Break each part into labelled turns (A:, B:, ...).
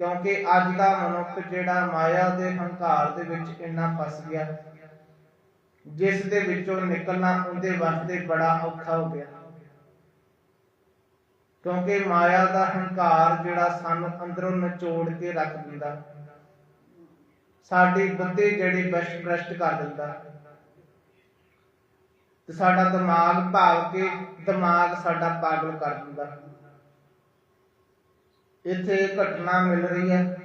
A: ਕਿਉਂਕਿ ਅੱਜ ਦਾ ਮਨੁੱਖ ਜਿਹੜਾ ਮਾਇਆ ਦੇ ਹੰਕਾਰ ਦੇ ਵਿੱਚ ਇੰਨਾ ਫਸ ਗਿਆ, ਜਿਸ ਦੇ ਵਿੱਚੋਂ ਨਿਕਲਣਾ ਉਹਦੇ ਵਾਸਤੇ ਬੜਾ ਔਖਾ ਹੋ ਗਿਆ। ਕਿਉਂਕਿ ਮਾਇਆ ਦਾ ਹੰਕਾਰ ਜਿਹੜਾ ਸਾਨੂੰ ਅੰਦਰੋਂ ਨਚੋੜ ਕੇ ਰੱਖ ਦਿੰਦਾ, ਸਾਡੀ ਬੁੱਧੀ ਜਿਹੜੀ ਬਸ਼ਟ ਭ੍ਰਸ਼ਟ ਕਰ ਦਿੰਦਾ। ਤੇ ਸਾਡਾ ਦਿਮਾਗ ਭਾਵ ਕੇ ਦਿਮਾਗ ਸਾਡਾ ਪਾਗਲ ਕਰ ਦਿੰਦਾ। ਇੱਥੇ ਘਟਨਾ ਮਿਲ ਰਹੀ ਹੈ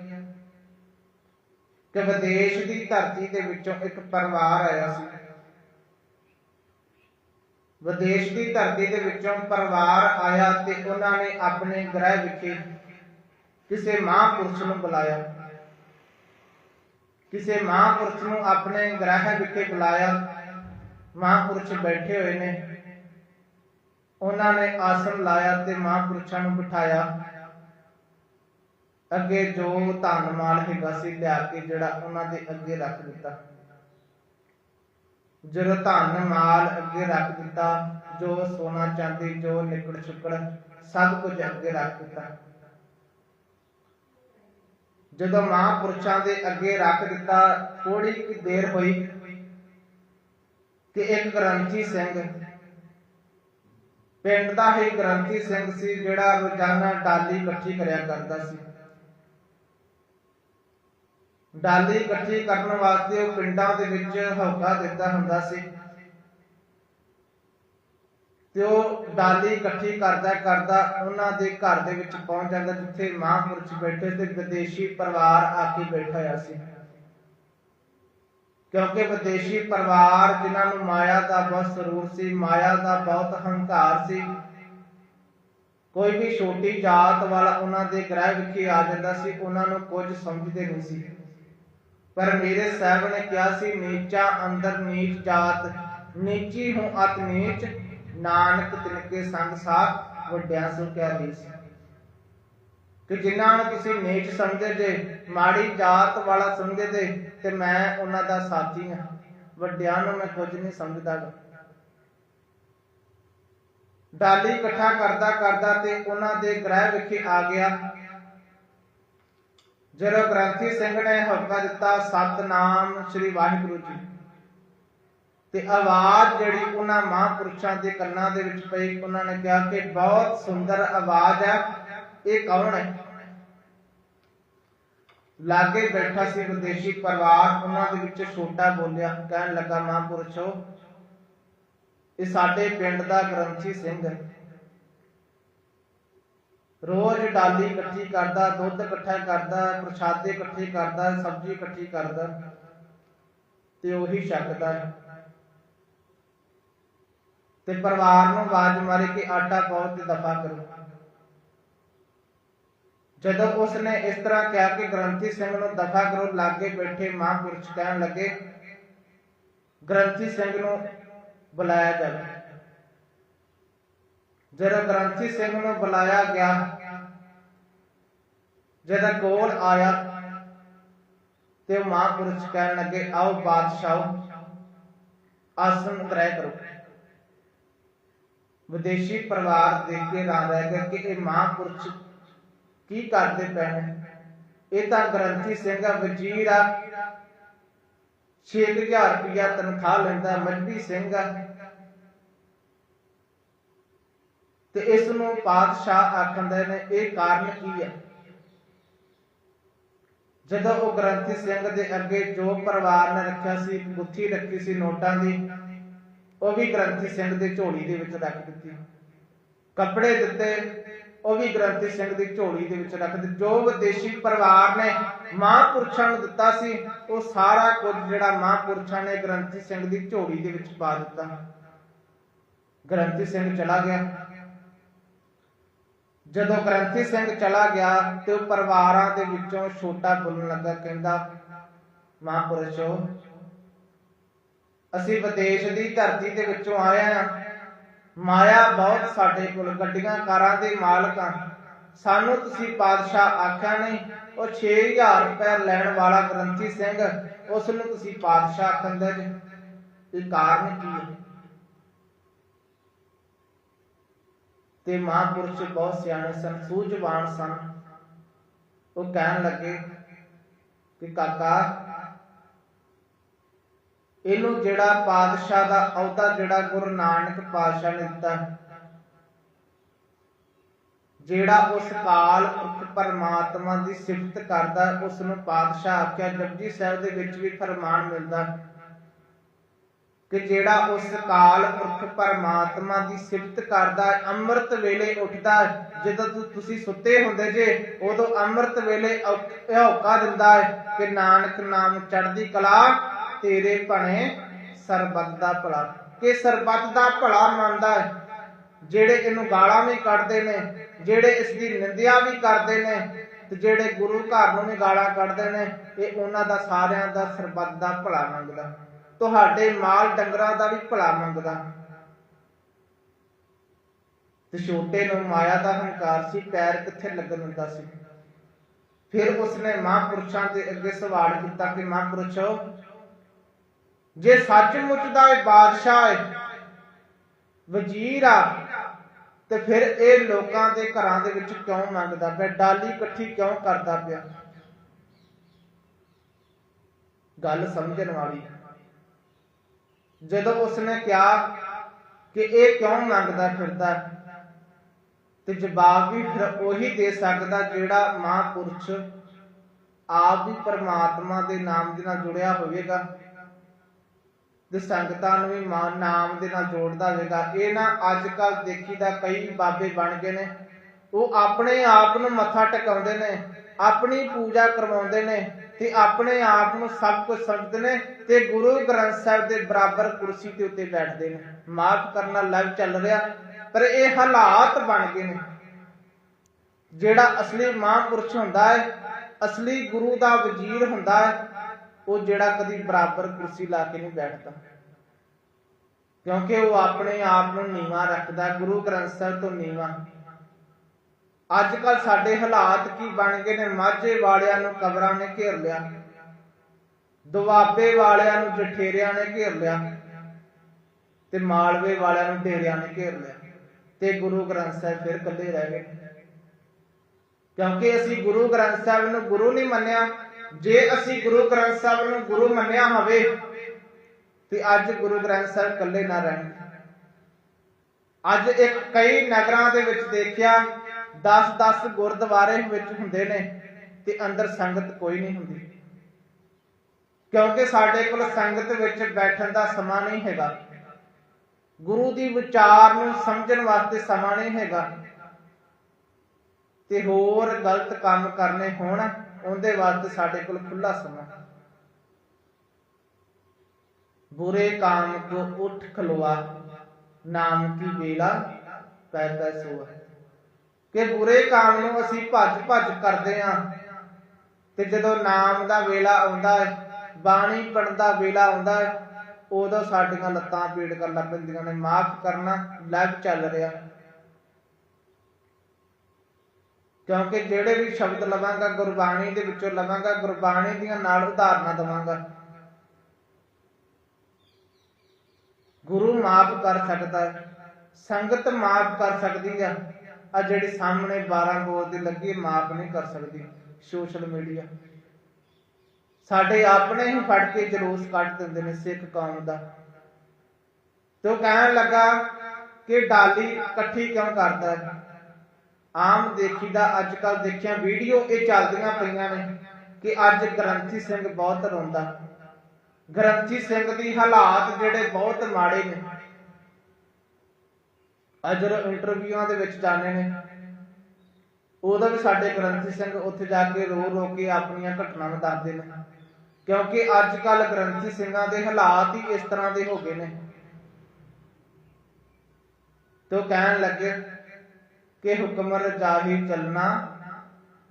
A: ਕਿ ਵਿਦੇਸ਼ ਦੀ ਧਰਤੀ ਦੇ ਵਿੱਚੋਂ ਇੱਕ ਪਰਿਵਾਰ ਆਇਆ ਸੀ। ਵਿਦੇਸ਼ ਦੀ ਧਰਤੀ ਦੇ ਵਿੱਚੋਂ ਪਰਿਵਾਰ ਆਇਆ ਤੇ ਉਹਨਾਂ ਨੇ ਆਪਣੇ ਗ੍ਰਹਿ ਵਿਖੇ ਕਿਸੇ ਮਹਾਂਪੁਰਸ਼ ਨੂੰ ਬੁਲਾਇਆ। ਕਿਸੇ ਮਹਾਂਪੁਰਸ਼ ਨੂੰ ਆਪਣੇ ਗ੍ਰਹਿ ਵਿਖੇ ਬੁਲਾਇਆ। ਮਹਾਂਪੁਰਸ਼ ਬੈਠੇ ਹੋਏ ਨੇ। ਉਹਨਾਂ ਨੇ ਆਸਨ ਲਾਇਆ ਤੇ ਮਹਾਂਪੁਰਸ਼ਾਂ ਨੂੰ ਬਿਠਾਇਆ। ਅੱਗੇ ਜੋ ਧਨ ਮਾਲ ਹੈਗਾ ਸੀ ਲਿਆ ਕੇ ਜਿਹੜਾ ਉਹਨਾਂ ਦੇ ਅੱਗੇ ਰੱਖ ਦਿੱਤਾ। ਜਦੋਂ ਧਨ ਮਾਲ ਅੱਗੇ ਰੱਖ ਦਿੱਤਾ, ਜੋ ਸੋਨਾ, ਚਾਂਦੀ, ਜੋ ਨਿਕੜ ਚੁੱਕੜ ਸਭ ਕੁਝ ਅੱਗੇ ਰੱਖ ਦਿੱਤਾ। ਜਦੋਂ ਮਹਾਂਪੁਰਸ਼ਾਂ ਦੇ ਅੱਗੇ ਰੱਖ ਦਿੱਤਾ ਥੋੜੀ ਕਿ ਦੇਰ ਹੋਈ ਕਿ ਇੱਕ ਗ੍ਰੰਥੀ ਸਿੰਘ, ਪਿੰਡ ਦਾ ਹੀ ਗ੍ਰੰਥੀ ਸਿੰਘ ਸੀ, ਜਿਹੜਾ ਰੋਜ਼ਾਨਾ ਡਾਲੀ ਇਕੱਠੀ ਕਰਿਆ ਕਰਦਾ ਸੀ। ਡਾਲੀ ਇਕੱਠੀ ਕਰਨ ਵਾਸਤੇ ਉਹ ਪਿੰਡਾਂ ਦੇ ਵਿੱਚ ਹੌਕਾ ਦਿੰਦਾ ਹੁੰਦਾ ਸੀ। ਤੇ ਉਹ ਡਾਲੀ ਇਕੱਠੀ ਕਰਦਾ ਕਰਦਾ ਉਹਨਾਂ ਦੇ ਘਰ ਦੇ ਵਿੱਚ ਪਹੁੰਚ ਜਾਂਦਾ, ਜਿੱਥੇ ਮਹਾਂਪੁਰਸ਼ ਬੈਠੇ ਤੇ ਵਿਦੇਸ਼ੀ ਪਰਿਵਾਰ ਆ ਕੇ ਬੈਠਾ ਹੋਇਆ ਸੀ। ਕਿਉਂਕਿ ਵਿਦੇਸ਼ੀ ਪਰਿਵਾਰ ਜਿਨ੍ਹਾਂ ਨੂੰ ਮਾਇਆ ਦਾ ਬਹੁਤ ਸਰੂਰ ਸੀ, ਮਾਇਆ ਦਾ ਬਹੁਤ ਹੰਕਾਰ ਸੀ, ਕੋਈ ਵੀ ਛੋਟੀ ਜਾਤ ਵਾਲਾ ਉਹਨਾਂ ਦੇ ਗ੍ਰਹਿ ਵਿਖੇ ਆ ਜਾਂਦਾ ਸੀ, ਉਹਨਾਂ ਨੂੰ ਕੁਝ ਸਮਝਦੇ ਨਹੀਂ ਸੀ। ਪਰ ਮੇਰੇ ਸਾਹਿਬ ਨੇ ਕਿਹਾ ਸੀ, ਨੀਚਾ ਅੰਦਰ ਨੀਚ ਜਾਤ, ਨੀਚੀ ਹੂੰ ਅਤ ਨੀਚ, ਨਾਨਕ ਤਿਨਕੇ ਸੰਗ ਸਾਥ, ਵੱਡਿਆਂ ਸੋ ਕਿਆ ਰੀਸ ਕਿ ਜਿਨ੍ਹਾਂ ਨੂੰ ਤੁਸੀਂ ਨੀਚ ਸਮਝਦੇ ਜੇ, ਮਾੜੀ ਜਾਤ ਵਾਲਾ ਸਮਝਦੇ ਤੇ ਮੈਂ ਉਹਨਾਂ ਦਾ ਸਾਥੀ ਹਾਂ। ਵੱਡਿਆਂ ਨੂੰ ਮੈਂ ਕੁਝ ਨਹੀਂ ਸਮਝਦਾ ਗਾ। ਡਾਲੀ ਇਕੱਠਾ ਕਰਦਾ ਕਰਦਾ ਤੇ ਉਹਨਾਂ ਦੇ ਗ੍ਰਹਿ ਵਿਖੇ ਆ ਗਿਆ। ਜਦੋਂ ਗ੍ਰੰਥੀ ਸਿੰਘ ਨੇ ਹੁਕਮ ਦਿੱਤਾ, ਸਤਨਾਮ ਸ੍ਰੀ ਵਾਹਿਗੁਰੂ ਜੀ। ਤੇ ਆਵਾਜ਼ ਜਿਹੜੀ ਉਹਨਾਂ ਮਹਾਂਪੁਰਸ਼ਾਂ ਦੇ ਕੰਨਾਂ ਦੇ ਵਿੱਚ ਪਈ, ਉਹਨਾਂ ਨੇ ਕਿਹਾ ਕਿ ਬਹੁਤ ਸੁੰਦਰ ਆਵਾਜ਼ ਹੈ ਇਹ ਕੌਣ ਹੈ? ਲਾਗੇ ਬੈਠਾ ਸੀ ਵਿਦੇਸ਼ੀ ਪਰਿਵਾਰ, ਉਹਨਾਂ ਦੇ ਵਿੱਚ ਛੋਟਾ ਬੋਲਿਆ, ਕਹਿਣ ਲੱਗਾ, ਮਹਾਂਪੁਰਸ਼ੋ, ਇਹ ਸਾਡੇ ਪਿੰਡ ਦਾ ਗ੍ਰੰਥੀ ਸਿੰਘ ਹੈ। ਰੋਜ਼ ਡਾਲੀ ਇਕੱਠੀ ਕਰਦਾ, ਦੁੱਧ ਇਕੱਠਾ ਕਰਦਾ, ਪ੍ਰਸ਼ਾਦੇ ਇਕੱਠੇ ਕਰਦਾ, ਸਬਜ਼ੀ ਇਕੱਠੀ ਕਰਦਾ ਤੇ ਉਹੀ ਛਕਦਾ। ਤੇ ਪਰਿਵਾਰ ਨੂੰ ਆਵਾਜ਼ ਮਾਰੇ ਕਿ ਆਟਾ ਪਾਓ ਤੇ ਦਫਾ ਕਰੋ। ਜਦੋਂ ਉਸਨੇ ਇਸ ਤਰ੍ਹਾਂ ਕਿਹਾ ਕਿ ਗ੍ਰੰਥੀ ਸਿੰਘ ਨੂੰ ਦਫਾ ਕਰੋ, ਲਾਗੇ ਬੈਠੇ ਮਹਾਂਪੁਰਸ਼ ਕਹਿਣ ਲੱਗੇ, ਗ੍ਰੰਥੀ ਸਿੰਘ ਨੂੰ ਬੁਲਾਇਆ ਜਾਵੇ। ਜਦੋਂ ਗ੍ਰੰਥੀ ਸਿੰਘ ਨੂੰ ਬੁਲਾਇਆ ਗਿਆ ਜਦੋਂ ਕੋਲ ਆਇਆ ਤੇ ਮਹਾਂਪੁਰਸ਼ ਕਹਿਣ ਲੱਗੇ, ਆਓ ਬਾਦਸ਼ਾਹ ਆਸਨ ਗ੍ਰਹਿ ਕਰੋ। ਵਿਦੇਸ਼ੀ ਪਰਿਵਾਰ ਦੇਖ ਕੇ ਰਾਂ ਰਹਿ ਕਿ ਇਹ ਮਹਾਂਪੁਰਸ਼ ਕੀ ਕਰਦੇ ਪਏ ਨੇ? ਇਹ ਤਾਂ ਗ੍ਰੰਥੀ ਸਿੰਘ ਆ ਵਜ਼ੀਰ ਆ। 6000 ਰੁਪਇਆ ਤਨਖਾਹ ਲੈਂਦਾ ਮਜਬੀ ਸਿੰਘ ਆ। ਤੇ ਇਸ ਨੂੰ ਪਾਤਸ਼ਾਹ ਆਖੰਦੇ ਨੇ ਇਹ ਕਾਰਨ ਕੀ ਹੈ? ਜਦੋਂ ਉਹ ਗ੍ਰੰਥੀ ਸਿੰਘ ਦੇ ਅੱਗੇ ਜੋ ਪਰਿਵਾਰ ਨੇ ਰੱਖਿਆ ਸੀ, ਗੁੱਥੀ ਰੱਖੀ ਸੀ ਨੋਟਾਂ ਦੀ, ਉਹ ਵੀ ਗ੍ਰੰਥੀ ਸਿੰਘ ਦੇ ਝੋਲੀ ਦੇ ਵਿੱਚ ਰੱਖ ਦਿੱਤੀ। ਕੱਪੜੇ ਦਿੱਤੇ, ਉਹ ਵੀ ਗ੍ਰੰਥੀ ਸਿੰਘ ਦੀ ਝੋਲੀ ਦੇ ਵਿੱਚ ਰੱਖ ਦਿੱਤੇ। ਜੋ ਵਿਦੇਸ਼ੀ ਪਰਿਵਾਰ ਨੇ ਮਹਾਂਪੁਰਸ਼ਾਂ ਨੂੰ ਦਿੱਤਾ ਸੀ, ਉਹ ਸਾਰਾ ਕੁਝ ਜਿਹੜਾ ਮਹਾਂਪੁਰਸ਼ਾਂ ਨੇ ਗ੍ਰੰਥੀ ਸਿੰਘ ਦੀ ਝੋਲੀ ਦੇ ਵਿੱਚ ਪਾ ਦਿੱਤਾ। ਗ੍ਰੰਥੀ ਸਿੰਘ ਚਲਾ ਗਿਆ। ਜਦੋਂ ਗ੍ਰੰਥੀ ਸਿੰਘ ਚਲਾ ਗਿਆ ਤੇ ਉਹ ਪਰਿਵਾਰਾਂ ਦੇ ਵਿੱਚੋਂ ਛੋਟਾ ਬੋਲਣ ਲੱਗਾ, ਕਹਿੰਦਾ, ਮਹਾਂਪੁਰਸ਼ੋ ਅਸੀਂ ਵਿਦੇਸ਼ ਦੀ ਧਰਤੀ ਦੇ ਵਿੱਚੋਂ ਆਏ ਆ ਮਾਇਆ ਬਹੁਤ ਸਾਡੇ ਕੋਲ, ਗੱਡੀਆਂ, ਕਾਰਾਂ ਦੇ ਮਾਲਕ ਆ। ਸਾਨੂੰ ਤੁਸੀਂ ਪਾਦਸ਼ਾਹ ਆਖਿਆ ਨਹੀਂ, ਉਹ 6000 ਰੁਪਏ ਲੈਣ ਵਾਲਾ ਗ੍ਰੰਥੀ ਸਿੰਘ, ਉਸ ਨੂੰ ਤੁਸੀਂ ਪਾਦਸ਼ਾਹ ਆਖੰਦੇ ਜੀ। ਇਹ ਕਾਰਨ ਕੀ ਹੈ? ਤੇ ਮਹਾਂਪੁਰਸ਼ ਬਹੁਤ ਸਿਆਣੇ ਸਨ, ਸੂਝਵਾਨ ਸਨ। ਉਹ ਕਹਿਣ ਲੱਗੇ ਕਿ ਕਾਕਾ, ਇਹਨੂੰ ਜਿਹੜਾ ਪਾਤਸ਼ਾਹ ਦਾ ਅਹੁਦਾ, ਜਿਹੜਾ ਗੁਰੂ ਨਾਨਕ ਪਾਤਸ਼ਾਹ ਨੇ ਦਿੱਤਾ, ਜਿਹੜਾ ਉਸ ਕਾਲ ਪੁਰਖ ਪਰਮਾਤਮਾ ਦੀ ਸਿਫਤ ਕਰਦਾ ਉਸ ਨੂੰ ਪਾਤਸ਼ਾਹ ਆਖਿਆ, ਜਪਜੀ ਸਾਹਿਬ ਦੇ ਵਿੱਚ ਵੀ ਫਰਮਾਨ ਮਿਲਦਾ ਕਿ ਜਿਹੜਾ ਉਸ ਕਾਲ ਪੁਰਖ ਪਰਮਾਤਮਾ ਦੀ ਸਿਫਤ ਕਰਦਾ ਹੈ, ਅੰਮ੍ਰਿਤ ਵੇਲੇ ਉੱਠਦਾ ਜਦੋਂ ਤੁਸੀਂ ਸੁੱਤੇ ਹੁੰਦੇ ਜੇ ਉਦੋਂ ਅੰਮ੍ਰਿਤ ਵੇਲੇ ਔਕ- ਦਿੰਦਾ ਹੈ ਕਿ ਨਾਨਕ ਨਾਮ ਚੜ੍ਹਦੀ ਕਲਾ ਤੇਰੇ ਭਣੇ ਸਰਬੱਤ ਦਾ ਭਲਾ। ਕਿ ਸਰਬੱਤ ਦਾ ਭਲਾ ਮੰਨਦਾ ਹੈ ਜਿਹੜੇ ਇਹਨੂੰ ਗਾਲਾਂ ਵੀ ਕੱਢਦੇ ਨੇ ਜਿਹੜੇ ਇਸ ਦੀ ਨਿੰਦਿਆ ਵੀ ਕਰਦੇ ਨੇ ਤੇ ਜਿਹੜੇ ਗੁਰੂ ਘਰ ਨੂੰ ਵੀ ਗਾਲਾਂ ਕੱਢਦੇ ਨੇ ਇਹ ਉਹਨਾਂ ਦਾ ਸਾਰਿਆਂ ਦਾ ਸਰਬੱਤ ਦਾ ਭਲਾ ਮੰਗਦਾ। ਤੁਹਾਡੇ ਮਾਲ ਡੰਗਰਾਂ ਦਾ ਵੀ ਭਲਾ ਮੰਗਦਾ। ਤੇ ਛੋਟੇ ਨੂੰ ਮਾਇਆ ਦਾ ਹੰਕਾਰ ਸੀ, ਪੈਰ ਕਿੱਥੇ ਲੱਗਣ ਦਿੰਦਾ ਸੀ। ਫਿਰ ਉਸਨੇ ਮਹਾਂਪੁਰਸ਼ਾਂ ਦੇ ਅੱਗੇ ਸਵਾਲ ਕੀਤਾ ਕਿ, ਮਹਾਂਪੁਰਸ਼ੋ, ਜੇ ਸੱਚਮੁੱਚ ਦਾ ਇਹ ਬਾਦਸ਼ਾਹ ਹੈ ਵਜ਼ੀਰ ਆ, ਤੇ ਫਿਰ ਇਹ ਲੋਕਾਂ ਦੇ ਘਰਾਂ ਦੇ ਵਿੱਚ ਕਿਉਂ ਮੰਗਦਾ ਪਿਆ? ਡਾਲੀ ਇਕੱਠੀ ਕਿਉਂ ਕਰਦਾ ਪਿਆ? ਗੱਲ ਸਮਝਣ ਵਾਲੀ ਜਦੋਂ ਉਸਨੇ ਕਿਹਾ ਕਿ ਇਹ ਕਿਉਂ ਮੰਗਦਾ ਫਿਰਦਾ ਤੇ ਜਵਾਬ ਵੀ ਫਿਰ ਉਹੀ ਦੇ ਸਕਦਾ ਜਿਹੜਾ ਮਹਾਂਪੁਰਸ਼ ਆਪ ਵੀ ਪਰਮਾਤਮਾ ਦੇ ਨਾਮ ਦੇ ਨਾਲ ਜੁੜਿਆ ਹੋਵੇਗਾ, ਤੇ ਸੰਗਤਾਂ ਨੂੰ ਵੀ ਮਾਨ ਨਾਮ ਦੇ ਨਾਲ ਜੋੜਦਾ ਹੋਵੇਗਾ। ਇਹ ਨਾ ਅੱਜ ਕੱਲ ਦੇਖੀਦਾ ਕਈ ਬਾਬੇ ਬਣ ਗਏ ਨੇ ਉਹ ਆਪਣੇ ਆਪ ਨੂੰ ਮੱਥਾ ਟਿਕਾਉਂਦੇ ਨੇ, ਆਪਣੀ ਪੂਜਾ ਕਰਵਾਉਂਦੇ ਨੇ ਤੇ ਆਪਣੇ ਆਪ ਨੂੰ ਸਭ ਕੁਝ ਸਮਝਦੇ ਨੇ ਤੇ ਗੁਰੂ ਗ੍ਰੰਥ ਸਾਹਿਬ ਦੇ ਬਰਾਬਰ ਕੁਰਸੀ ਦੇ ਉੱਤੇ ਬੈਠਦੇ ਨੇ। ਮਾਫ ਕਰਨਾ ਲਾਈਵ ਚੱਲ ਰਿਹਾ, ਪਰ ਇਹ ਹਾਲਾਤ ਬਣ ਗਏ ਨੇ। ਜਿਹੜਾ ਅਸਲੀ ਮਹਾਂਪੁਰਸ਼ ਹੁੰਦਾ ਹੈ, ਅਸਲੀ ਗੁਰੂ ਦਾ ਵਜ਼ੀਰ ਹੁੰਦਾ ਹੈ, ਉਹ ਜਿਹੜਾ ਕਦੀ ਬਰਾਬਰ ਕੁਰਸੀ ਲਾ ਕੇ ਨਹੀਂ ਬੈਠਦਾ। ਕਿਉਂਕਿ ਉਹ ਆਪਣੇ ਆਪ ਨੂੰ ਨੀਵਾ ਰੱਖਦਾ, ਗੁਰੂ ਗ੍ਰੰਥ ਸਾਹਿਬ ਤੋਂ ਨੀਵਾ। ਅੱਜ ਕੱਲ ਸਾਡੇ ਹਾਲਾਤ ਕੀ ਬਣ ਗਏ ਨੇ? ਮਾਝੇ ਵਾਲਿਆਂ ਨੂੰ ਕਬਰਾਂ ਨੇ ਘੇਰ ਲਿਆ। ਦੁਆਬੇ ਵਾਲਿਆਂ ਨੂੰ ਜਠੇਰਿਆਂ ਨੇ ਘੇਰ ਲਿਆ। ਤੇ ਮਾਲਵੇ ਵਾਲਿਆਂ ਨੂੰ ਢੇਰਿਆਂ ਨੇ ਘੇਰ ਲਿਆ। ਤੇ ਗੁਰੂ ਗ੍ਰੰਥ ਸਾਹਿਬ ਫਿਰ ਇਕੱਲੇ ਰਹਿ ਗਏ। ਕਿਉਂਕਿ ਅਸੀਂ ਗੁਰੂ ਗ੍ਰੰਥ ਸਾਹਿਬ ਨੂੰ ਗੁਰੂ ਨਹੀਂ ਮੰਨਿਆ। ਜੇ ਅਸੀਂ ਗੁਰੂ ਗ੍ਰੰਥ ਸਾਹਿਬ ਨੂੰ ਗੁਰੂ ਮੰਨਿਆ ਹੋਵੇ, ਤੇ ਅੱਜ ਗੁਰੂ ਗ੍ਰੰਥ ਸਾਹਿਬ ਇਕੱਲੇ ਨਾ ਰਹਿਣ। ਅੱਜ ਇੱਕ ਕਈ ਨਗਰਾਂ ਦੇ ਵਿੱਚ ਦੇਖਿਆ 10-10 ਗੁਰਦੁਆਰੇ ਵਿੱਚ ਹੁੰਦੇ ਨੇ ਤੇ ਅੰਦਰ ਸੰਗਤ ਕੋਈ ਨਹੀਂ ਹੁੰਦੀ। ਕਿਉਂਕਿ ਸਾਡੇ ਕੋਲ ਸੰਗਤ ਵਿੱਚ ਬੈਠਣ ਦਾ ਸਮਾਂ ਨਹੀਂ ਹੈਗਾ। ਗੁਰੂ ਦੀ ਵਿਚਾਰ ਨੂੰ ਸਮਝਣ ਵਾਸਤੇ ਸਮਾਂ ਨਹੀਂ ਹੈਗਾ। ਤੇ ਹੋਰ ਗਲਤ ਕੰਮ ਕਰਨੇ ਹੋਣ, ਉਹਦੇ ਵਾਸਤੇ ਸਾਡੇ ਕੋਲ ਖੁੱਲਾ ਸਮਾਂ। ਬੁਰੇ ਕਾਮ ਕੋ ਉਠ ਖਲਵਾ ਨਾਮ ਕੀ ਵੇਲਾ ਪੈਦਾ ਸੋਆ। ਕਿ ਬੁਰੇ ਕਾਮ ਨੂੰ ਅਸੀਂ ਭੱਜ ਭੱਜ ਕਰਦੇ ਆਂ। ਤੇ ਜਦੋਂ ਨਾਮ ਦਾ ਵੇਲਾ ਆਉਂਦਾ ਹੈ, ਬਾਣੀ ਪੜਨ ਦਾ ਵੇਲਾ ਆਉਂਦਾ ਹੈ, ਉਦੋਂ ਸਾਡੀਆਂ ਲੱਤਾਂ ਪੀੜ ਕਰਨ ਲੱਗ ਪੈਂਦੀਆਂ ਨੇ, ਮਾਫ ਕਰਨਾ ਲੱਗ ਚੱਲ ਰਿਹਾ। ਕਿਉਂਕਿ ਜਿਹੜੇ ਵੀ ਸ਼ਬਦ ਲਵਾਂਗਾ, ਗੁਰਬਾਣੀ ਦੇ ਵਿੱਚੋਂ ਲਵਾਂਗਾ, ਗੁਰਬਾਣੀ ਦੀਆਂ ਨਾਲ ਉਦਾਹਰਨਾਂ ਦਵਾਂਗਾ। ਗੁਰੂ ਮਾਫ ਕਰ ਸਕਦਾ ਹੈ, ਸੰਗਤ ਮਾਫ ਕਰ ਸਕਦੀ ਆ ਆ ਜਿਹੜੀ ਸਾਹਮਣੇ 12 ਬੋਲ ਦੀ ਲੱਗੀ, ਮਾਫ ਨਹੀਂ ਕਰ ਸਕਦੀ। Social media. ਸਾਡੇ ਆਪਣੇ ਹੀ ਫੜ ਕੇ ਜਲੂਸ ਕੱਢ ਦਿੰਦੇ ਨੇ ਸਿੱਖ ਕੌਮ ਦਾ। ਤੇ ਕਹਿਣ ਲੱਗਾ ਕਿ ਡਾਲੀ ਇਕੱਠੀ ਕਿਉਂ ਕਰਦਾ ਹੈ? ਆਮ ਦੇਖੀ ਦਾ ਅੱਜ ਕੱਲ ਦੇਖਿਆ ਵੀਡੀਓ ਇਹ ਚੱਲਦੀਆਂ ਪਈਆਂ ਨੇ ਕਿ ਅੱਜ ਗ੍ਰੰਥੀ ਸਿੰਘ ਬਹੁਤ ਰੋਂਦਾ। ਗ੍ਰੰਥੀ ਸਿੰਘ ਦੀ ਹਾਲਾਤ ਜਿਹੜੇ ਬਹੁਤ ਮਾੜੇ ਨੇ। ਅੱਜ ਜਦੋਂ ਇੰਟਰਵਿਊਆਂ ਦੇ ਵਿੱਚ ਜਾਂਦੇ ਨੇ ਉਦੋਂ ਵੀ ਸਾਡੇ ਗ੍ਰੰਥੀ ਸਿੰਘ ਉੱਥੇ ਜਾ ਕੇ ਰੋ ਰੋ ਕੇ ਆਪਣੀਆਂ ਘਟਨਾਵਾਂ ਦੱਸਦੇ ਨੇ। ਕਿਉਂਕਿ ਅੱਜ ਕੱਲ ਗ੍ਰੰਥੀ ਸਿੰਘਾਂ ਦੇ ਹਾਲਾਤ ਹੀ ਇਸ ਤਰ੍ਹਾਂ ਦੇ ਹੋ ਗਏ ਨੇ। ਤੇ ਕਹਿਣ ਲੱਗੇ ਕਿ ਹੁਕਮ ਰਜਾਹੀ ਚੱਲਣਾ,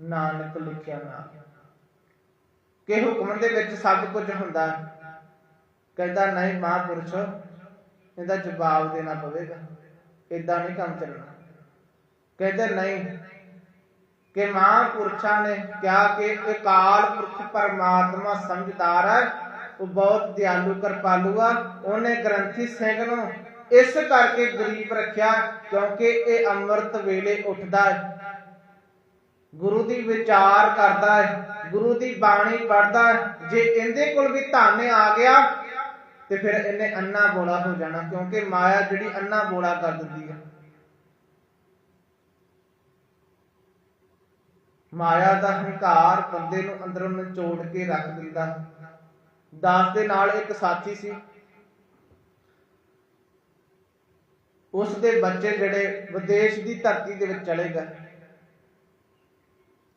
A: ਨਾਨਕ ਲਿਖਿਆ ਨਾ। ਕਿ ਹੁਕਮ ਦੇ ਵਿੱਚ ਸਭ ਕੁਝ ਹੁੰਦਾ ਕਹਿੰਦਾ, ਨਹੀਂ ਮਹਾਂਪੁਰਸ਼, ਇਹਦਾ ਜਵਾਬ ਦੇਣਾ ਪਵੇਗਾ। ਇਦਾਂ ਨਹੀਂ ਕੰਮ ਚੱਲਣਾ। ਕਹਿੰਦੇ ਨਹੀਂ। ਕਿ ਮਹਾਂਪੁਰਸ਼ਾਂ ਨੇ ਕਿਹਾ ਕਿ ਅਕਾਲ ਪੁਰਖ ਪਰਮਾਤਮਾ ਸਮਝਦਾਰ ਹੈ, ਉਹ ਬਹੁਤ ਦਿਆਲੂ ਕਿਰਪਾਲੂ ਆ, ਉਹਨੇ ਗ੍ਰੰਥੀ ਸਿੰਘ ਨੂੰ ਇਸ ਕਰਕੇ ਗਰੀਬ ਰੱਖਿਆ ਕਿਉਂਕਿ ਇਹ ਅੰਮ੍ਰਿਤ ਵੇਲੇ ਉੱਠਦਾ ਹੈ। ਗੁਰੂ ਦੀ ਵਿਚਾਰ ਕਰਦਾ ਹੈ, ਗੁਰੂ ਦੀ ਬਾਣੀ ਪੜ੍ਹਦਾ ਹੈ। ਜੇ ਇਹਦੇ ਕੋਲ ਵੀ ਧਨ ਆ ਗਿਆ ਤੇ ਫਿਰ ਇਹਨੇ ਅੰਨਾ ਬੋਲਾ ਹੋ ਜਾਣਾ, ਕਿਉਂਕਿ ਮਾਇਆ ਜਿਹੜੀ ਅੰਨਾ ਬੋਲਾ ਕਰ ਦਿੰਦੀ ਹੈ ਮਾਇਆ ਦਾ ਹੰਕਾਰ ਬੰਦੇ ਨੂੰ ਅੰਦਰੋਂ ਨਿਚੋੜ ਕੇ ਰੱਖ ਦਿੰਦਾ। ਦਾਸ ਦੇ ਨਾਲ ਇੱਕ ਸਾਥੀ ਸੀ। ਉਸ ਦੇ ਬੱਚੇ ਜਿਹੜੇ ਵਿਦੇਸ਼ ਦੀ ਧਰਤੀ ਦੇ ਵਿੱਚ ਚਲੇ ਗਏ।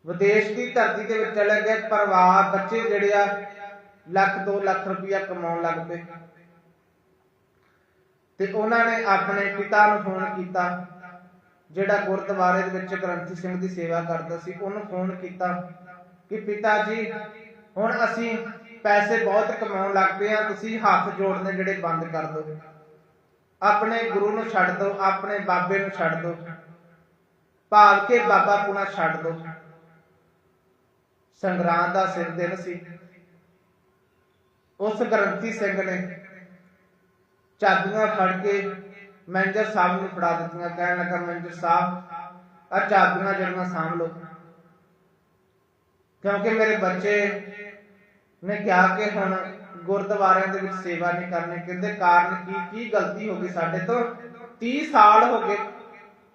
A: ਵਿਦੇਸ਼ ਦੀ ਧਰਤੀ ਦੇ ਵਿੱਚ ਚਲੇ ਗਏ, ਪਰਿਵਾਰ, ਬੱਚੇ ਜਿਹੜੇ ਆ ਲੱਖ 2 ਲੱਖ ਰੁਪਇਆ ਕਮਾਉਣ ਲੱਗ ਪਏ। ਤੇ ਉਹਨਾਂ ਨੇ ਆਪਣੇ ਪਿਤਾ ਨੂੰ ਫੋਨ ਕੀਤਾ, ਜਿਹੜਾ ਗੁਰਦੁਆਰੇ ਦੇ ਵਿੱਚ ਗ੍ਰੰਥੀ ਸਿੰਘ ਦੀ ਸੇਵਾ ਕਰਦਾ ਸੀ, ਉਹਨੂੰ ਫੋਨ ਕੀਤਾ ਕਿ ਪਿਤਾ ਜੀ, ਹੁਣ ਅਸੀਂ ਪੈਸੇ ਬਹੁਤ ਕਮਾਉਣ ਲੱਗ ਪਏ ਆ ਤੁਸੀਂ ਹੱਥ ਜੋੜਨੇ ਜਿਹੜੇ ਬੰਦ ਕਰ ਦਿਓ। ਆਪਣੇ ਗੁਰੂ ਨੂੰ ਛੱਡ ਦਿਓ, ਆਪਣੇ ਬਾਬੇ ਨੂੰ ਛੱਡ ਦਿਓ। ਭਾਵ ਕੇ ਬਾਬਾ ਪੁਣਾ ਛੱਡ ਦਿਓ। ਸੰਗਰਾਂਦ ਦਾ ਸਿਰ ਦਿਨ ਸੀ। ਉਸ ਗ੍ਰੰਥੀ ਸਿੰਘ ਨੇ ਚਾਬੀਆਂ ਫੜ ਕੇ ਮੈਨੇਜਰ ਸਾਹਿਬ ਨੂੰ ਫੜਾ ਦਿੱਤੀਆਂ। ਕਹਿਣ ਲੱਗਾ ਮੈਨੇਜਰ ਸਾਹਿਬ ਆ ਚਾਬੀਆਂ ਜਿਹੜੀਆਂ ਸਾਂਭ ਲਓ। ਕਿਉਂਕਿ ਮੇਰੇ ਬੱਚੇ ਨੇ ਕਿਹਾ ਕਿ ਹੁਣ ਗੁਰਦੁਆਰਿਆਂ ਦੇ ਵਿੱਚ ਸੇਵਾ ਨਹੀਂ ਕਰਨੀ। ਕਹਿੰਦੇ, ਕਾਰਨ ਕੀ ਕੀ ਗਲਤੀ ਹੋ ਗਈ ਸਾਡੇ ਤੋਂ? 30 ਸਾਲ ਹੋ ਗਏ।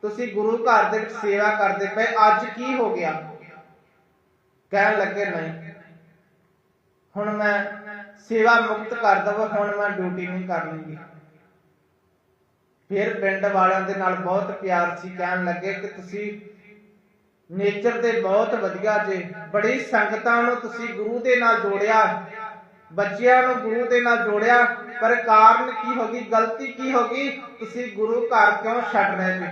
A: ਤੁਸੀਂ ਗੁਰੂ ਘਰ ਦੇ ਵਿੱਚ ਸੇਵਾ ਕਰਦੇ ਪਏ। ਅੱਜ ਕੀ ਹੋ ਗਿਆ? ਕਹਿਣ ਲੱਗੇ, ਨਹੀਂ। ਹੁਣ ਮੈਂ ਸੇਵਾ ਮੁਕਤ ਕਰ ਦਵਾਂ, ਹੁਣ ਮੈਂ ਡਿਊਟੀ ਨਹੀਂ ਕਰਨੀਗੀ। ਫਿਰ ਪਿੰਡ ਵਾਲਿਆਂ ਦੇ ਨਾਲ ਬਹੁਤ ਪਿਆਰ ਸੀ, ਕਹਿਣ ਲੱਗੇ ਕਿ ਤੁਸੀਂ ਨੇਚਰ ਦੇ ਬਹੁਤ ਵਧੀਆ ਜੇ, ਬੜੀ ਸੰਗਤਾਂ ਨੂੰ ਤੁਸੀਂ ਗੁਰੂ ਦੇ ਨਾਲ ਜੋੜਿਆ, ਬੱਚਿਆਂ ਨੂੰ ਗੁਰੂ ਦੇ ਨਾਲ ਜੋੜਿਆ, ਪਰ ਕਾਰਨ ਕੀ ਹੋ ਗਈ, ਗਲਤੀ ਕੀ ਹੋ ਗਈ, ਤੁਸੀਂ ਗੁਰੂ ਘਰ ਕਿਉਂ ਛੱਡ ਰਹੇ ਜੀ?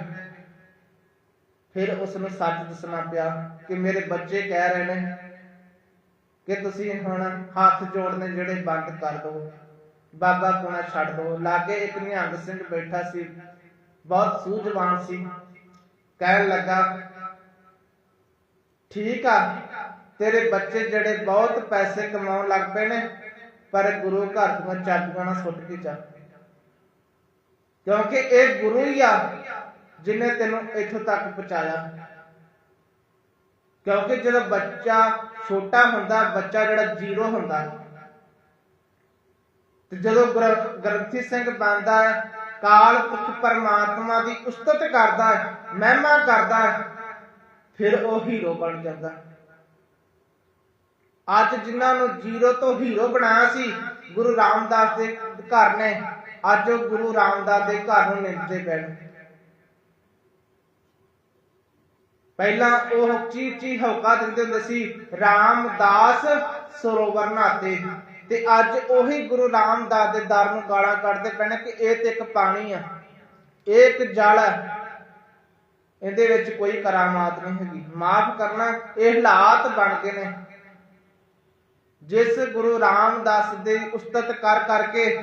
A: ਫਿਰ ਉਸ ਨੂੰ ਸੱਚ ਦੱਸਣਾ ਪਿਆ ਕਿ ਮੇਰੇ ਬੱਚੇ ਕਹਿ ਰਹੇ ਨੇ ਕਿ ਤੁਸੀਂ ਹੁਣ ਹੱਥ ਜੋੜਨੇ ਜਿਹੜੇ ਬੰਦ ਕਰ ਦਿਓ ਬਾਬਾ ਕੋਣਾ ਛੱਡ ਦਿਓ ਲਾਗੇ ਇੱਕ ਨਿਹੰਗ ਸਿੰਘ ਬੈਠਾ ਸੀ। ਬਹੁਤ ਸੂਝਵਾਨ ਸੀ। ਕਹਿਣ ਲੱਗਾ, ਠੀਕ ਆ, ਤੇਰੇ ਬੱਚੇ ਜਿਹੜੇ ਬਹੁਤ ਪੈਸੇ ਕਮਾਉਣ ਲੱਗ ਪਏ ਨੇ, ਪਰ ਗੁਰੂ ਘਰ ਤੋਂ ਚਾਬੀਆਂ ਨਾ ਸੁੱਟ ਕੇ ਜਾ। ਕਿਉਂਕਿ ਇਹ ਗੁਰੂ ਹੀ ਆ ਜਿਨੇ ਤੈਨੂੰ ਇੱਥੋਂ ਤੱਕ ਪਹੁੰਚਾਇਆ। ਕਿਉਂਕਿ ਜਦੋਂ ਬੱਚਾ ਛੋਟਾ ਹੁੰਦਾ, ਬੱਚਾ ਜਿਹੜਾ ਜ਼ੀਰੋ ਹੁੰਦਾ। ਤੇ ਜਦੋਂ ਗ੍ਰੰਥੀ ਸਿੰਘ ਬਣਦਾ ਕਾਲ ਪੁਰਖ ਪਰਮਾਤਮਾ ਦੀ ਉਸਤਤ ਕਰਦਾ ਮਹਿਮਾ ਕਰਦਾ ਫਿਰ ਉਹ ਹੀਰੋ ਬਣ ਜਾਂਦਾ। ਅੱਜ ਜਿਨ੍ਹਾਂ ਨੂੰ ਜ਼ੀਰੋ ਤੋਂ ਹੀਰੋ ਬਣਾਇਆ ਸੀ, ਗੁਰੂ ਰਾਮਦਾਸ ਦੇ ਘਰ ਨੇ, ਅੱਜ ਉਹ ਗੁਰੂ ਰਾਮਦਾਸ ਦੇ ਘਰ ਨੂੰ ਨਿੰਦਦੇ ਪੈਣ ਪਹਿਲਾਂ ਉਹ ਉੱਚੀ ਉੱਚੀ ਹੌਕਾ ਦਿੰਦੇ ਹੁੰਦੇ ਸੀ, ਰਾਮਦਾਸ ਸਰੋਵਰ ਨਾਤੇ ਤੇ ਅੱਜ ਉਹੀ ਗੁਰੂ ਰਾਮਦਾਸ ਦੇ ਦਰ ਨੂੰ ਗਾਲਾਂ ਕੱਢਦੇ ਪੈਣੇ ਕਿ ਇਹ ਤੇ ਇੱਕ ਪਾਣੀ ਆ, ਇਹ ਇੱਕ ਜਲ ਹੈ ਇਹਦੇ ਵਿੱਚ ਕੋਈ ਕਰਾਮਾਤ ਨਹੀਂ ਹੈਗੀ। ਮਾਫ ਕਰਨਾ, ਇਹ ਹਾਲਾਤ ਬਣ ਗਏ ਨੇ। ਜਿਸ ਗੁਰੂ ਰਾਮਦਾਸ ਦੀ ਉਸਤਤ ਕਰ ਕਰਕੇ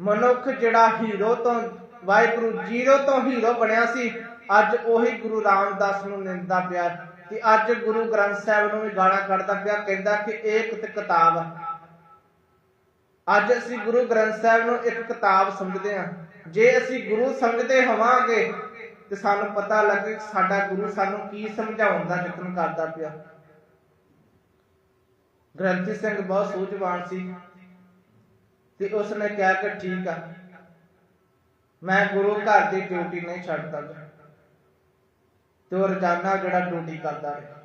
A: ਮਨੁੱਖ ਜਿਹੜਾ ਹੀਰੋ ਤੋਂ, ਵਾਹਿਗੁਰੂ ਜੀਰੋ ਤੋਂ ਹੀਰੋ ਬਣਿਆ ਸੀ ਅੱਜ ਉਹੀ ਗੁਰੂ ਰਾਮਦਾਸ ਨੂੰ ਨਿੰਦਾ ਪਿਆ ਕਿ ਅੱਜ ਗੁਰੂ ਗ੍ਰੰਥ ਸਾਹਿਬ ਨੂੰ ਵੀ ਗਾਲਾਂ ਕੱਢਦਾ ਪਿਆ, ਕਹਿੰਦਾ ਕਿ ਇਹ ਇੱਕ ਕਿਤਾਬ ਆ। ਅੱਜ ਅਸੀਂ ਗੁਰੂ ਗ੍ਰੰਥ ਸਾਹਿਬ ਨੂੰ ਇੱਕ ਕਿਤਾਬ ਸਮਝਦੇ ਹਾਂ। ਜੇ ਅਸੀਂ ਗੁਰੂ ਸਮਝਦੇ ਹੋਵਾਂਗੇ ਤੇ ਸਾਨੂੰ ਪਤਾ ਲੱਗੇ ਸਾਡਾ ਗੁਰੂ ਸਾਨੂੰ ਕੀ ਸਮਝਾਉਣ ਦਾ ਯਤਨ ਕਰਦਾ ਪਿਆ। ਗ੍ਰੰਥੀ ਸਿੰਘ ਬਹੁਤ ਸੂਝਵਾਨ ਸੀ ਤੇ ਉਸਨੇ ਕਿਹਾ ਕਿ ਠੀਕ ਆ, ਮੈਂ ਗੁਰੂ ਘਰ ਦੀ ਡਿਊਟੀ ਨਹੀਂ ਛੱਡਦਾ। ਤੇ ਉਹ ਰੋਜ਼ਾਨਾ ਜਿਹੜਾ ਡਿਊਟੀ ਕਰਦਾ ਰਿਹਾ।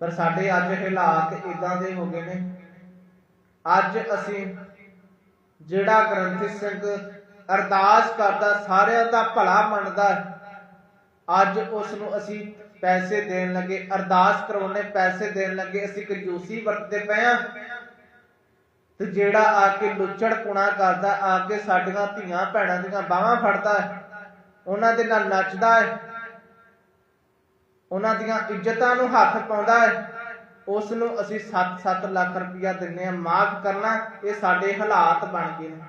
A: ਪਰ ਸਾਡੇ ਅੱਜ ਹਾਲਾਤ ਇਦਾਂ ਦੇ ਹੋ ਗਏ ਨੇ। ਅੱਜ ਅਸੀਂ ਜਿਹੜਾ ਗ੍ਰੰਥੀ ਸਿੰਘ ਅਰਦਾਸ ਕਰਦਾ, ਸਾਰਿਆਂ ਦਾ ਭਲਾ ਮੰਨਦਾ ਅੱਜ ਉਸ ਨੂੰ ਅਸੀਂ ਪੈਸੇ ਦੇਣ ਲੱਗੇ, ਅਰਦਾਸ ਕਰਾਉਣੇ ਪੈਸੇ ਦੇਣ ਲੱਗੇ, ਅਸੀਂ ਕੰਜੂਸੀ ਵਰਤਦੇ ਪਏ ਆ ਤੇ ਜਿਹੜਾ ਆ ਕੇ ਲੁੱਚੜ ਪੁਣਾ ਕਰਦਾ, ਆ ਕੇ ਸਾਡੀਆਂ ਧੀਆਂ ਭੈਣਾਂ ਦੀਆਂ ਬਾਹਾਂ ਫੜਦਾ ਹੈ। ਉਹਨਾਂ ਦੇ ਨਾਲ ਨੱਚਦਾ ਹੈ। ਉਹਨਾਂ ਦੀਆਂ ਇੱਜ਼ਤਾਂ ਨੂੰ ਹੱਥ ਪਾਉਂਦਾ ਹੈ। ਉਸ ਨੂੰ ਅਸੀਂ 7-7 ਲੱਖ ਰੁਪਇਆ ਦਿੰਨੇ ਆ ਮਾਫ ਕਰਨਾ, ਇਹ ਸਾਡੇ ਹਾਲਾਤ ਬਣ ਗਏ ਨੇ।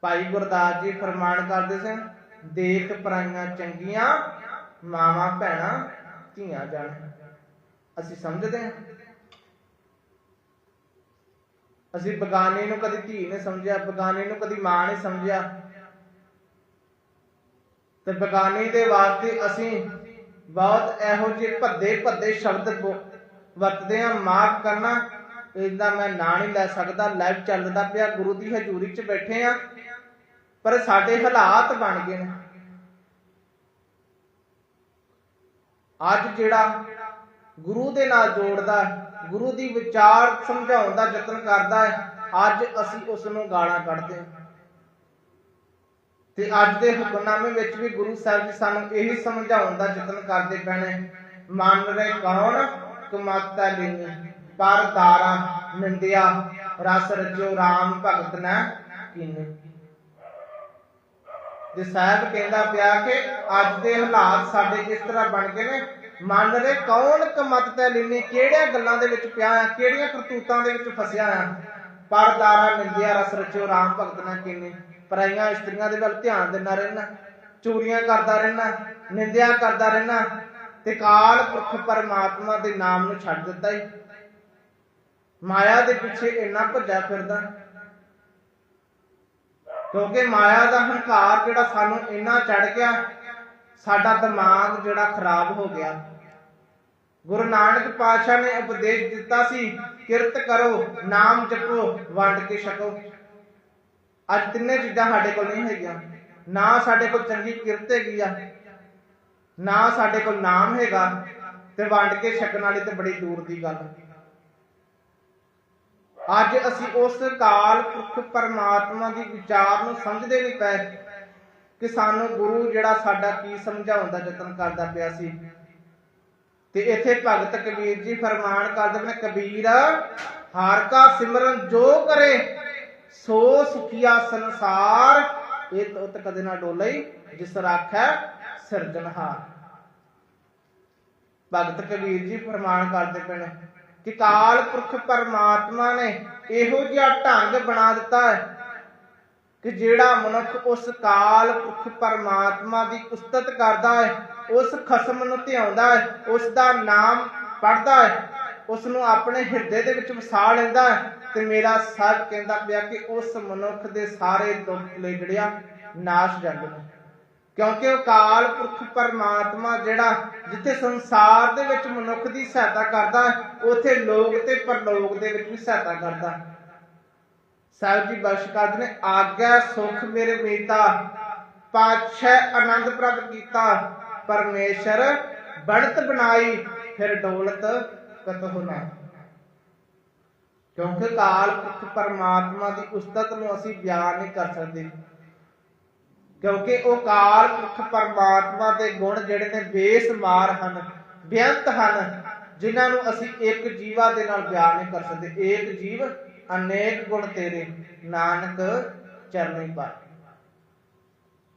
A: ਭਾਈ ਗੁਰਦਾਸ ਜੀ ਫਰਮਾਨ ਕਰਦੇ ਸਨ, ਦੇਖ ਪਰਾਈਆਂ ਚੰਗੀਆਂ, ਮਾਵਾਂ ਭੈਣਾਂ ਧੀਆਂ ਜਾਣ। ਅਸੀਂ ਸਮਝਦੇ ਹਾਂ। ਅਸੀਂ ਬਗਾਨੇ ਨੂੰ ਕਦੀ ਧੀ ਨੇ ਸਮਝਿਆ, ਬਗਾਨੇ ਨੂੰ ਕਦੀ ਮਾਂ ਨੇ ਸਮਝਿਆ। ਤੇ ਬਗਾਨੇ ਦੇ ਵਾਸਤੇ ਅਸੀਂ ਬਹੁਤ ਇਹੋ ਜਿਹੇ ਭੱਦੇ ਭੱਦੇ ਸ਼ਬਦ ਵਰਤਦੇ ਆ ਮਾਫ ਕਰਨਾ ਇਹਦਾ ਮੈਂ ਨਾਂ ਨਹੀਂ ਲੈ ਸਕਦਾ। ਲਾਈਵ ਚੱਲਦਾ ਪਿਆ ਗੁਰੂ ਦੀ ਹਜ਼ੂਰੀ 'ਚ ਬੈਠੇ ਆ ਪਰ ਸਾਡੇ ਹਾਲਾਤ ਬਣ ਗਏ ਨੇ। ਅੱਜ ਜਿਹੜਾ ਗੁਰੂ ਦੇ ਨਾਲ ਜੋੜਦਾ ਹੈ, ਗੁਰੂ ਦੀ ਵਿਚਾਰ ਸਮਝਾਉਣ ਦਾ ਯਤਨ ਕਰਦਾ ਹੈ ਅੱਜ ਅਸੀਂ ਉਸ ਨੂੰ ਗਾਲਾਂ ਕੱਢਦੇ ਹਾਂ। ਤੇ ਅੱਜ ਦੇ ਹੁਕਮਨਾਮੇ ਵਿੱਚ ਵੀ ਗੁਰੂ ਸਾਹਿਬ ਜੀ ਸਾਨੂੰ ਇਹੀ ਸਮਝਾਉਣ ਦਾ ਯਤਨ ਕਰਦੇ ਪੈਣੇ। ਮੰਨ ਰੇ ਕੌਣ? ਕਮਾਤਾ ਲੈਣੀ ਪਰ ਤਾਰਾ ਨਿੰਦਿਆ। ਰਸ ਰਜਿਓ RAM ਭਗਤ ਨਾ ਕੀਨੇ। ਤੇ ਸਾਹਿਬ ਕਹਿੰਦਾ ਪਿਆ ਕਿ ਅੱਜ ਦੇ ਹਾਲਾਤ ਸਾਡੇ ਇਸ ਤਰ੍ਹਾਂ ਬਣ ਗਏ ਨੇ, ਮੰਨ ਰਹੇ ਕੌਣ ਕਮਤ ਤੇ ਲੈਣੀ ਕਿਹੜੀਆਂ ਗੱਲਾਂ ਦੇ ਵਿੱਚ ਪਿਆ ਆ? ਕਿਹੜੀਆਂ ਕਰਤੂਤਾਂ ਦੇ ਵਿੱਚ ਫਸਿਆ ਆ? ਪਰ ਤਾਰਾ ਨਿੰਦਿਆ, ਰਸ ਰਚਿਓ RAM ਭਗਤ ਨਾ ਕੀਨੇ। ਪਰਾਈਆਂ ਇਸਤਰੀਆਂ ਦੇ ਵੱਲ ਧਿਆਨ ਦਿੰਦਾ ਰਹਿਣਾ, ਚੋਰੀਆਂ ਕਰਦਾ ਰਹਿਣਾ, ਨਿੰਦਿਆ ਕਰਦਾ ਰਹਿਣਾ ਤੇ ਕਾਲ ਪੁਰਖ ਪਰਮਾਤਮਾ ਦੇ ਨਾਮ ਨੂੰ ਛੱਡ ਦਿੱਤਾ ਹੀ ਮਾਇਆ ਦੇ ਪਿੱਛੇ ਇੰਨਾ ਭੱਜਾ ਫਿਰਦਾ। ਕਿਉਂਕਿ ਮਾਇਆ ਦਾ ਹੰਕਾਰ ਜਿਹੜਾ ਸਾਨੂੰ ਇੰਨਾ ਚੜ ਗਿਆ, ਸਾਡਾ ਦਿਮਾਗ ਜਿਹੜਾ ਖਰਾਬ ਹੋ ਗਿਆ। ਗੁਰੂ ਨਾਨਕ ਪਾਤਸ਼ਾਹ ਨੇ ਉਪਦੇਸ਼ ਦਿੱਤਾ ਸੀ, ਕਿਰਤ ਕਰੋ, ਨਾਮ ਜਪੋ, ਵੰਡ ਕੇ ਛਕੋ। ਅੱਜ ਤਿੰਨੇ ਚੀਜ਼ਾਂ ਸਾਡੇ ਕੋਲ ਨਹੀਂ ਹੈਗੀਆਂ। ਨਾ ਸਾਡੇ ਕੋਲ ਚੰਗੀ ਕਿਰਤ ਹੈਗੀ ਆ, ਨਾ ਸਾਡੇ ਕੋਲ ਨਾਮ ਹੈਗਾ ਤੇ ਵੰਡ ਕੇ ਛਕਣ ਵਾਲੀ ਤੇ ਬੜੀ ਦੂਰ ਦੀ ਗੱਲ। ਅੱਜ ਅਸੀਂ ਉਸ ਕਾਲ ਪੁਰਖ ਪਰਮਾਤਮਾ ਦੀ ਵਿਚਾਰ ਨੂੰ ਸਮਝਦੇ ਨਹੀਂ ਪਏ ਕਿ ਸਾਨੂੰ ਗੁਰੂ ਜਿਹੜਾ ਸਾਡਾ ਕੀ ਸਮਝਾਉਣ ਦਾ ਯਤਨ ਕਰਦਾ ਪਿਆ ਸੀ। ਤੇ ਇੱਥੇ ਭਗਤ ਕਬੀਰ ਜੀ ਫਰਮਾਨ ਕਰਦੇ ਨੇ, ਕਬੀਰ, ਹਾਰ ਕਾ ਸਿਮਰਨ ਜੋ ਕਰੇ ਸੋ ਸੁਖੀਆ ਸੰਸਾਰ, ਇਹ ਤੁਤ ਕਦੇ ਨਾ ਡੋਲਈ ਜਿਸ ਰਾਖੈ ਸਿਰਜਣਹਾਰ ਭਗਤ ਕਬੀਰ ਜੀ ਫਰਮਾਨ ਕਰਦੇ ਪਏ ਕਿ ਕਾਲ ਪੁਰਖ ਪਰਮਾਤਮਾ ਨੇ ਇਹੋ ਜਿਹਾ ਢੰਗ ਬਣਾ ਦਿੱਤਾ ਹੈ ਕਿ ਜਿਹੜਾ ਮਨੁੱਖ ਉਸ ਕਾਲ ਪੁਰਖ ਪਰਮਾਤਮਾ ਦੀ ਉਸਤਤ ਕਰਦਾ ਹੈ, ਉਸ ਖਸਮ ਨੂੰ ਧਿਆਉਂਦਾ ਹੈ, ਉਸ ਦਾ ਨਾਮ ਪੜਦਾ ਹੈ ਉਸ ਨੂੰ ਆਪਣੇ ਹਿਰਦੇ ਦੇ ਵਿੱਚ ਵਸਾ ਲੈਂਦਾ ਤੇ ਮੇਰਾ ਸਾਹਿਬ ਕਹਿੰਦਾ ਪਿਆ ਕਿ ਉਸ ਮਨੁੱਖ ਦੇ ਸਾਰੇ ਦੁੱਖ ਲੈ ਜੜਿਆ ਨਾਸ਼ ਜਾਂਦੇ ਨੇ। ਕਿਉਂਕਿ ਉਹ ਕਾਲ ਪੁਰਖ ਪਰਮਾਤਮਾ ਜਿਹੜਾ ਜਿੱਥੇ ਸੰਸਾਰ ਦੇ ਵਿੱਚ ਮਨੁੱਖ ਦੀ ਸਹਾਇਤਾ ਕਰਦਾ ਉਥੇ ਲੋਕ ਤੇ ਪਰਲੋਕ ਦੇ ਵਿੱਚ ਵੀ ਸਹਾਇਤਾ ਕਰਦਾ ਸਾਹਿਬ ਜੀ ਬਖਸ਼ ਕਰਦੇ ਨੇ ਆਗਿਆ ਸੁਖ ਮੇਰੇ ਮੀਤਾ ਪਾਛੈ ਆਨੰਦ ਪ੍ਰਾਪਤ ਕੀਤਾ, ਪਰਮੇਸ਼ਰ ਬਣਤ ਬਣਾਈ, ਫਿਰ ਦੌਲਤ ਕਤਹੁ ਨਾ ਕਿਉਂਕਿ ਕਾਲ ਪੁਰਖ ਪਰਮਾਤਮਾ ਦੀ ਉਸਤਤ ਨੂੰ ਅਸੀਂ ਬਿਆਨ ਨਹੀਂ ਕਰ ਸਕਦੇ। ਕਿਉਂਕਿ ਉਹ ਕਾਲ ਪੁਰਖ ਪਰਮਾਤਮਾ ਦੇ ਗੁਣ ਜਿਹੜੇ ਨੇ ਬੇਸਮਾਰ ਹਨ, ਬੇਅੰਤ ਹਨ, ਜਿਨ੍ਹਾਂ ਨੂੰ ਅਸੀਂ ਇੱਕ ਜੀਵਾ ਦੇ ਨਾਲ ਬਿਆਨ ਨਹੀਂ ਕਰ ਸਕਦੇ। ਏਕ ਜੀਵ, ਅਨੇਕ ਗੁਣ ਤੇਰੇ, ਨਾਨਕ ਚਰਨੀ ਪਰ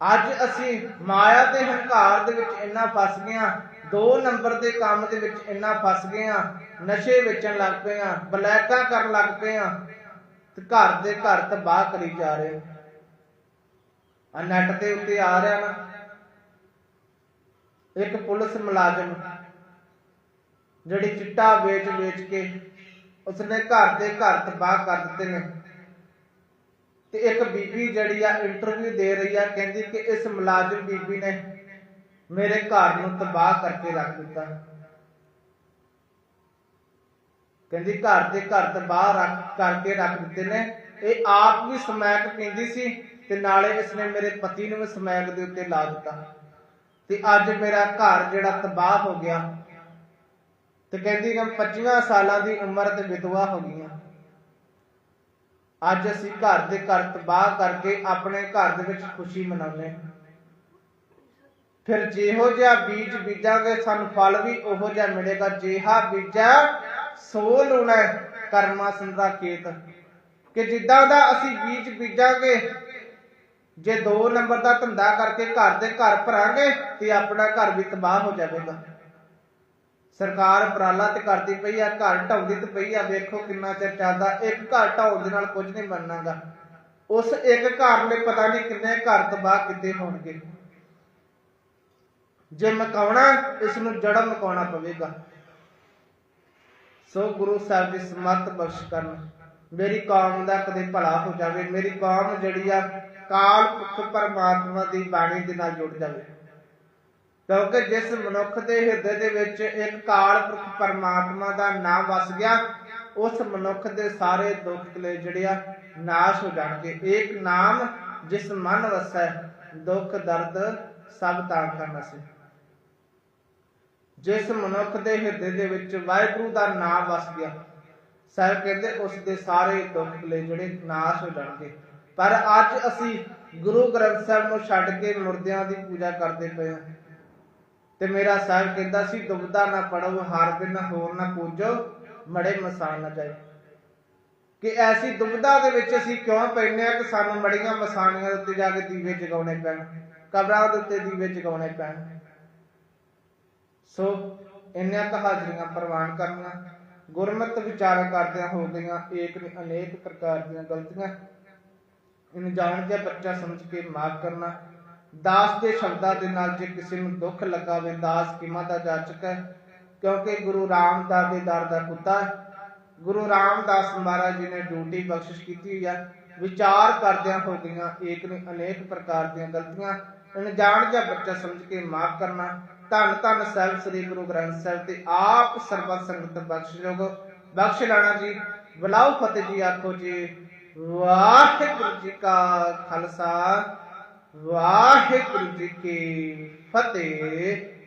A: ਅੱਜ ਅਸੀਂ ਮਾਇਆ ਦੇ ਹੰਕਾਰ ਦੇ ਵਿੱਚ ਇੰਨਾ ਫਸ ਗਏ ਆ ਦੋ ਨੰਬਰ ਦੇ ਕੰਮ ਦੇ ਵਿੱਚ ਇੰਨਾ ਫਸ ਗਏ ਆ ਨਸ਼ੇ ਵੇਚਣ ਲੱਗ ਪਏ ਆ ਬਲੈਕਾਂ ਕਰਨ ਲੱਗ ਪਏ ਆ ਤੇ ਘਰ ਦੇ ਘਰ ਤਬਾਹ ਕਰੀ ਜਾ ਰਹੇ ਆ ਨੈਟ ਦੇ ਉੱਤੇ ਆ ਰਿਹਾ ਨਾ। ਇੱਕ ਪੁਲਿਸ ਮੁਲਾਜ਼ਮ ਜਿਹੜੀ ਚਿੱਟਾ ਵੇਚ ਵੇਚ ਕੇ ਉਸਨੇ ਘਰ ਦੇ ਘਰ ਤਬਾਹ ਕਰ ਦਿੱਤੇ ਨੇ। ਤੇ ਇੱਕ ਬੀਬੀ ਜਿਹੜੀ ਆ ਇੰਟਰਵਿਊ ਦੇ ਰਹੀ ਆ, ਕਹਿੰਦੀ ਕਿ ਇਸ ਮੁਲਾਜ਼ਮ ਬੀਬੀ ਨੇ ਮੇਰੇ ਘਰ ਨੂੰ ਤਬਾਹ ਕਰਕੇ ਰੱਖ ਦਿੱਤਾ। ਕਹਿੰਦੀ ਘਰ ਦੇ ਘਰ ਤਬਾਹ ਰੱਖ ਕਰਕੇ ਰੱਖ ਦਿੱਤੇ ਨੇ। ਇਹ ਆਪ ਵੀ ਸਮੈਕ ਪੀਂਦੀ ਸੀ ਤੇ ਨਾਲੇ ਇਸਨੇ ਮੇਰੇ ਪਤੀ ਨੂੰ ਵੀ ਸਮੈਕ ਦੇ ਉੱਤੇ ਲਾ ਦਿੱਤਾ। ਤੇ ਅੱਜ ਮੇਰਾ ਘਰ ਜਿਹੜਾ ਤਬਾਹ ਹੋ ਗਿਆ ਤੇ ਕਹਿੰਦੀ ਕਿ 25 ਸਾਲਾਂ ਦੀ ਉਮਰ ਤੇ ਵਿਧਵਾ ਹੋ ਗਈਆਂ। ਅੱਜ ਅਸੀਂ ਘਰ ਦੇ ਘਰ ਤਬਾਹ ਕਰਕੇ ਆਪਣੇ ਘਰ ਦੇ ਵਿੱਚ ਖੁਸ਼ੀ ਮਨਾਉਂਦੇ ਹਾਂ। ਫਿਰ ਜਿਹੋ ਜਿਹਾ ਬੀਜ ਬੀਜਾਂਗੇ, ਸਾਨੂੰ ਫਲ ਵੀ ਉਹੋ ਜਿਹਾ ਮਿਲੇਗਾ। ਜਿਹਾ ਬੀਜਾ ਸੋ ਲੂਣਾ ਕਰਮਾ ਸੰਦਾ ਖੇਤ। ਕਿ ਜਿੱਦਾਂ ਦਾ ਅਸੀਂ ਬੀਜ ਬੀਜਾਂਗੇ, ਜੇ ਦੋ ਨੰਬਰ ਦਾ ਧੰਦਾ ਕਰਕੇ ਘਰ ਦੇ ਘਰ ਭਰਾਂਗੇ ਤੇ ਆਪਣਾ ਘਰ ਵੀ ਤਬਾਹ ਹੋ ਜਾਵੇਗਾ। ਸਰਕਾਰ ਉਪਰਾਲਾ ਤੇ ਕਰਦੀ ਪਈ ਆ, ਘਰ ਢਾਉਂਦੀ ਤੇ ਪਈ ਆ, ਵੇਖੋ ਕਿੰਨਾ ਚਿਰ ਚੱਲਦਾ। ਇੱਕ ਘਰ ਢਾਉਣ ਦੇ ਨਾਲ ਕੁਝ ਨਹੀਂ ਬਣਨਾਗਾ। ਉਸ ਇੱਕ ਘਰ ਨੇ ਪਤਾ ਨਹੀਂ ਕਿੰਨੇ ਘਰ ਤਬਾਹ ਕੀਤੇ ਹੋਣਗੇ। ਜੇ ਮਕਾਉਣਾ ਇਸ ਨੂੰ ਜੜ੍ਹ ਮਕਾਉਣਾ ਪਵੇਗਾ। ਸੋ ਗੁਰੂ ਸਾਹਿਬ ਦੀ ਸਮਤ ਬਖਸ਼ ਕਰਨ। ਮੇਰੀ ਕੌਮ ਦਾ ਕਦੇ ਭਲਾ ਹੋ ਜਾਵੇ, ਮੇਰੀ ਕੌਮ ਜਿਹੜੀ ਆ, ਕਾਲ ਪੁਰਖ ਪਰਮਾਤਮਾ ਦੀ ਬਾਣੀ ਦੇ ਨਾਲ ਜੁੜ ਜਾਵੇ। ਕਿਉਂਕਿ ਜਿਸ ਮਨੁੱਖ ਦੇ ਹਿਰਦੇ ਦੇ ਵਿੱਚ ਇੱਕ ਕਾਲ ਪੁਰਖ ਪਰਮਾਤਮਾ ਦਾ ਨਾਮ ਵਸ ਗਿਆ, ਉਸ ਮਨੁੱਖ ਦੇ ਸਾਰੇ ਦੁੱਖ ਕਲੇ ਜਿਹੜੇ ਆ, ਨਾਸ਼ ਹੋ ਜਾਣਗੇ। ਏਕ ਨਾਮ ਜਿਸ ਮਨ ਵਸੈ, ਦੁੱਖ ਦਰਦ ਸਭ ਤਾਂ ਕਰਨਾ ਸੀ। ਜਿਸ ਮਨੁੱਖ ਦੇ ਹਿਰਦੇ ਦੇ ਵਿੱਚ ਵਾਹਿਗੁਰੂ ਦਾ ਨਾਮ ਵਸ ਗਿਆ ਸਾਹਿਬ ਕਹਿੰਦੇ ਉਸ ਦੇ ਸਾਰੇ ਦੁੱਖ ਕਲੇ ਜਿਹੜੇ ਨਾਸ਼ ਹੋ ਜਾਣਗੇ। ਪਰ ਅੱਜ ਅਸੀਂ ਗੁਰੂ ਗ੍ਰੰਥ ਸਾਹਿਬ ਨੂੰ ਛੱਡ ਕੇ ਮੁਰਦਿਆਂ ਦੀ ਪੂਜਾ ਕਰਦੇ ਪਏ ਹਾਂ। ਤੇ ਮੇਰਾ ਸਾਹਿਬ ਕਹਿੰਦਾ ਸੀ, ਦੁਬਦਾ ਨਾ ਪੜੋ ਹਰ ਦਿਨ ਹੋਰ ਨਾ ਪੂਜੋ, ਮੜੇ ਮਸਾਨ ਨਾ ਜਾਏ ਕਿ ਐਸੀ ਦੁਬਦਾ ਦੇ ਵਿੱਚ ਅਸੀਂ ਕਿਉਂ ਪੈਨੇ ਆ ਕਿ ਸਾਨੂੰ ਮੜੀਆਂ ਮਸਾਨੀਆਂ ਦੇ ਉੱਤੇ ਜਾ ਕੇ ਦੀਵੇ ਜਗਾਉਣੇ ਪੈਣ, ਕਬਰਾਂ ਦੇ ਉੱਤੇ ਦੀਵੇ ਜਗਾਉਣੇ ਪੈਣ। ਸੋ ਇੰਨੀਆਂ ਕੁ ਹਾਜ਼ਰੀਆਂ ਪ੍ਰਵਾਨ ਕਰਨੀਆਂ, ਗੁਰਮਤ ਵਿਚਾਰ ਕਰਦਿਆਂ ਹੋ ਗਈਆਂ ਏਕ ਨਹੀਂ ਅਨੇਕ ਪ੍ਰਕਾਰ ਦੀਆਂ ਗਲਤੀਆਂ। ਇਹਨੂੰ ਜਾਣ ਕੇ ਬੱਚਾ ਸਮਝ ਕੇ ਮਾਫ ਕਰਨਾ, ਦਾਸ ਦੇ ਸ਼ਬਦਾਂ ਦੇ ਨਾਲ ਜੇ ਕਿਸੇ ਨੂੰ ਦੁੱਖ ਲੱਗਾ ਦਾਸ ਕੀਮਾ ਦਾ ਜਾਚਕ ਹੈ? ਕਿਉਂਕਿ ਗੁਰੂ ਰਾਮਦਾਸ ਦੇ ਦਰ ਦਾ ਕੁੱਤਾ ਹੈ। ਗੁਰੂ ਰਾਮਦਾਸ ਮਹਾਰਾਜ ਜੀ ਨੇ ਡਿਊਟੀ ਬਖਸ਼ਿਸ਼ ਕੀਤੀ ਹੋਈ ਹੈ। ਵਿਚਾਰ ਕਰਦਿਆਂ ਹੋ ਗਈਆਂ ਏਕ ਨਹੀਂ ਅਨੇਕ ਪ੍ਰਕਾਰ ਦੀਆਂ ਗਲਤੀਆਂ। ਅਣਜਾਣ ਜਾਣ ਜਾਂ ਬੱਚਾ ਸਮਝ ਕੇ ਮਾਫ ਕਰਨਾ ਧੰਨ ਧੰਨ ਸਾਹਿਬ, ਸ੍ਰੀ ਗੁਰੂ ਗ੍ਰੰਥ ਸਾਹਿਬ ਤੇ ਆਪ ਸਰਬਤ ਸੰਗਤ ਬਖਸ਼ਿਸ਼ੋਗ ਬਖਸ਼ ਲਾਣਾ ਜੀ, ਬੁਲਾਓ ਫਤਿਹ ਜੀ, ਆਖੋ ਜੀ, ਵਾਹਿਗੁਰੂ ਜੀ ਕਾ ਖਾਲਸਾ, ਵਾਹਿਗੁਰੂ ਜੀ ਕੀ ਫਤਿਹ।